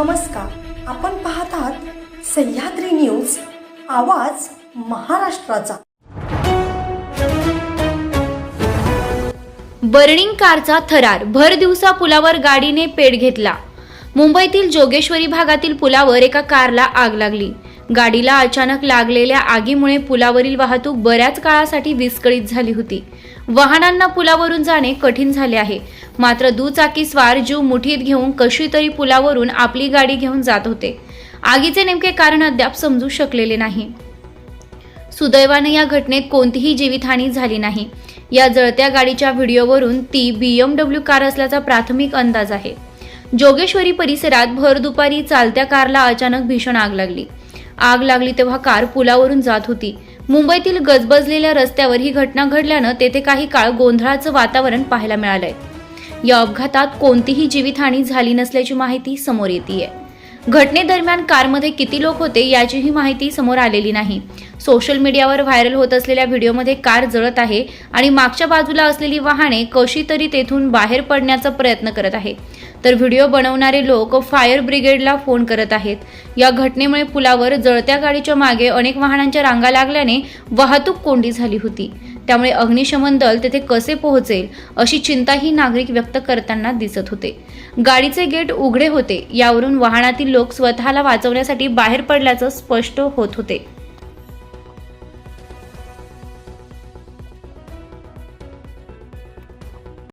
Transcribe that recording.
नमस्कार. आपण पाहत आहात सह्याद्री न्यूज आवाज महाराष्ट्राचा. बर्निंग कारचा थरार. भर दिवसा पुलावर गाडीने पेट घेतला. मुंबईतील जोगेश्वरी भागातील पुलावर एका कारला आग लागली. गाडीला अचानक लागलेल्या आगीमुळे पुलावरील वाहतूक बऱ्याच काळासाठी विस्कळीत झाली होती. वाहनांना पुलावरून जाणे कठीण झाले आहे. मात्र दुचाकी स्वार जीव मुठीत घेऊन कशी तरी पुलावरून आपली गाडी घेऊन जात होते. आगीचे नेमके कारण अद्याप समजू शकलेले नाही. सुदैवाने या घटनेत कोणतीही जीवितहानी झाली नाही. या जळत्या गाडीच्या व्हिडिओवरून ती बीएमडब्ल्यू कार असल्याचा प्राथमिक अंदाज आहे. जोगेश्वरी परिसरात भर दुपारी चालत्या कारला अचानक भीषण आग लागली. आग लागली तेव्हा कार पुलावरून जात होती. मुंबईतील गजबजलेल्या रस्त्यावर ही घटना घडल्यानं तेथे काही काळ गोंधळाचं वातावरण पाहायला मिळालंय. या अपघातात कोणतीही जीवितहानी झाली नसल्याची माहिती समोर येते घटनेदरम्यान कारमध्ये किती लोक होते याचीही माहिती समोर आलेली नाही. सोशल मीडियावर व्हायरल होत असलेल्या व्हिडिओमध्ये कार जळत आहे आणि मागच्या बाजूला असलेली वाहने कशी तरी तेथून बाहेर पडण्याचा प्रयत्न करत आहे. तर व्हिडिओ बनवणारे लोक फायर ब्रिगेडला फोन करत आहेत. या घटनेमुळे पुलावर जळत्या गाडीच्या मागे अनेक वाहनांच्या रांगा लागल्याने वाहतूक कोंडी झाली होती. त्यामुळे अग्निशमन दल तेथे कसे पोहोचेल अशी चिंताही नागरिक व्यक्त करताना दिसत होते. गाडीचे गेट उघडे होते. यावरून वाहनातील लोक स्वतःला वाचवण्यासाठी बाहेर पडल्याचं स्पष्ट होत होते.